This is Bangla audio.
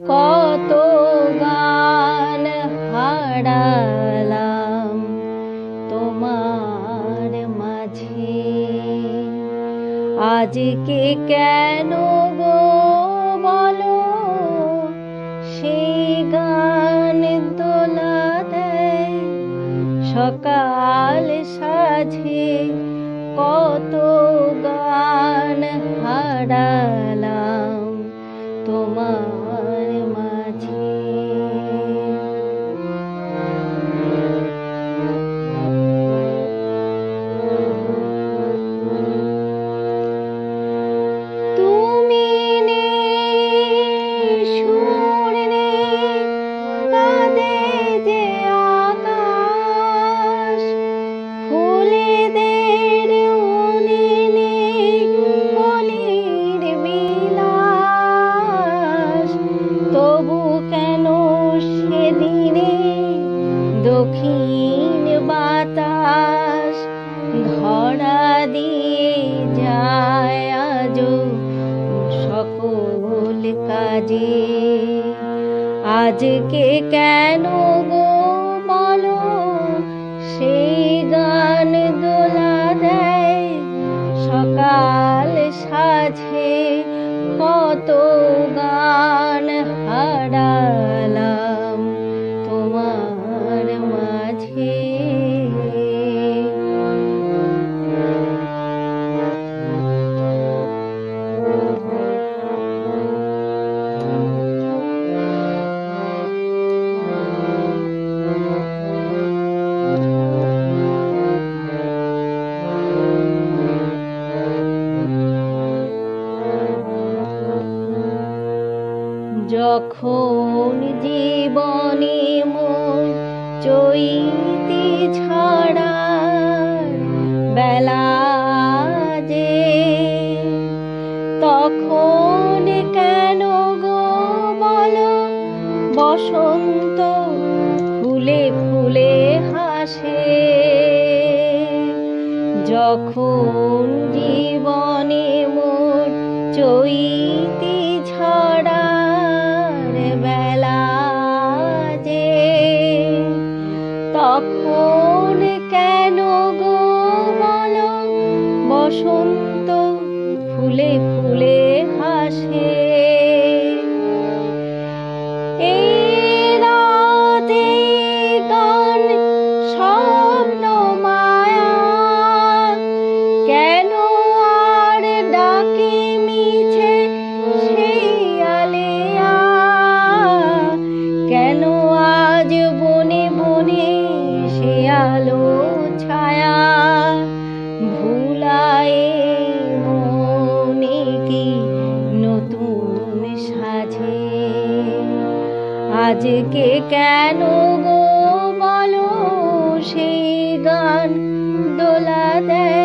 কত গান হারালাম তোমার মাঝে। আজকে কেন গো বলো? সেই গান তোলা দেয়। সকাল সাঝে কত গান হারালাম কাজে আজকে কেন গো বলো? সেই গান দোলা দেয়। সকাল সাঝে কত গান। যখন জীবনে মন চৈতি ছাড়া বেলা যে, তখন কেন গো বলো? বসন্ত ফুলে ফুলে হাসে। যখন জীবনে মোর চৈতি তখন কেন গো বসন্ত ফুলে ফুলে হাসে। এই রাতে আজকে কেন গো বলো সেই গান দোলা দেয়?